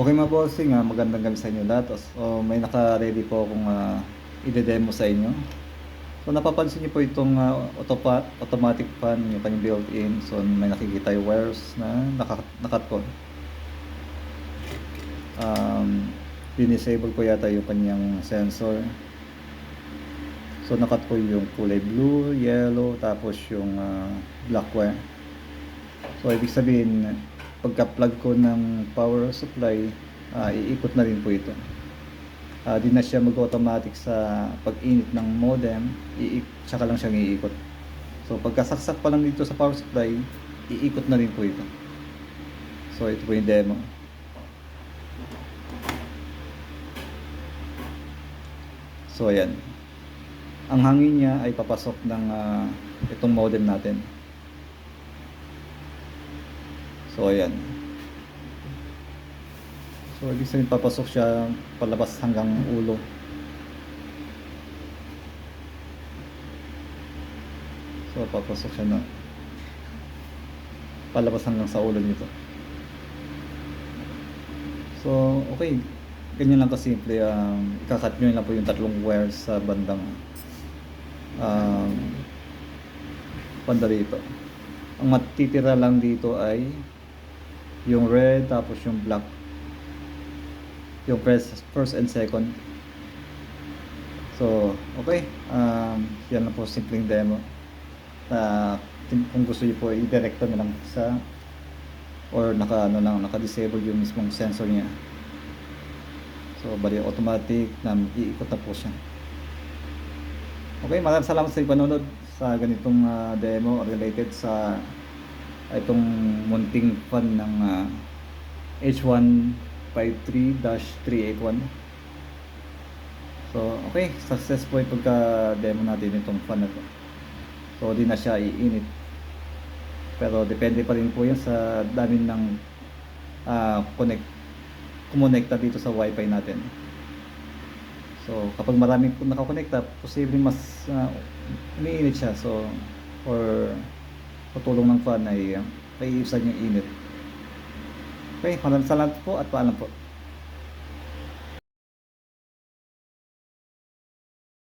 Okay mga bossing, ah, magandang gabi sa inyo lahat. So, may naka-ready po akong uh, ide-demo sa inyo. So napapansin niyo po itong ah, autopa- automatic fan, yung kanyang built-in. So may nakikita yung wires na naka- nakat ko. Um, dinisable ko yata yung kanyang sensor. So nakat ko yung kulay blue, yellow, tapos yung ah, black wire. So ibig sabihin, pagka-plug ko ng power supply, ah, iikot na rin po ito. Ah, di na siya mag-automatic sa pag-init ng modem, iik tsaka lang siyang iikot. So pagkasaksak pa lang dito sa power supply, iikot na rin po ito. So ito po yung demo. So ayan. Ang hangin niya ay papasok ng ah, itong modem natin. So ayan. So ibig sabihin papasok siya palabas hanggang ulo. So papasok siya na palabas hanggang sa ulo nito. So okay, ganyan lang kasimple. Um, ikakat nyo lang po yung tatlong wires sa bandang um, banda rito. Ang matitira lang dito ay yung red tapos yung black. Yung first, first and second. So okay. Um, yan lang po simpleng demo. Na kung gusto niyo po i-directo na lang sa or naka ano lang naka disable yung mismong sensor niya. So bali automatic na iikot na po siya. Okay maraming salamat sa panonood sa ganitong ah, demo related sa itong munting fan ng ah, H153-381 so okay successful pagka demo natin itong fan na to. So di na siya iinit. Pero depende pa rin po yan sa dami ng ah, connect kumonekta dito sa wifi natin. So kapag maraming nakakonekta posible mas uh, umiinit siya. So or patulong ng fan ay uh, maiiwasan yung init. Okay, maraming salamat po at paalam po.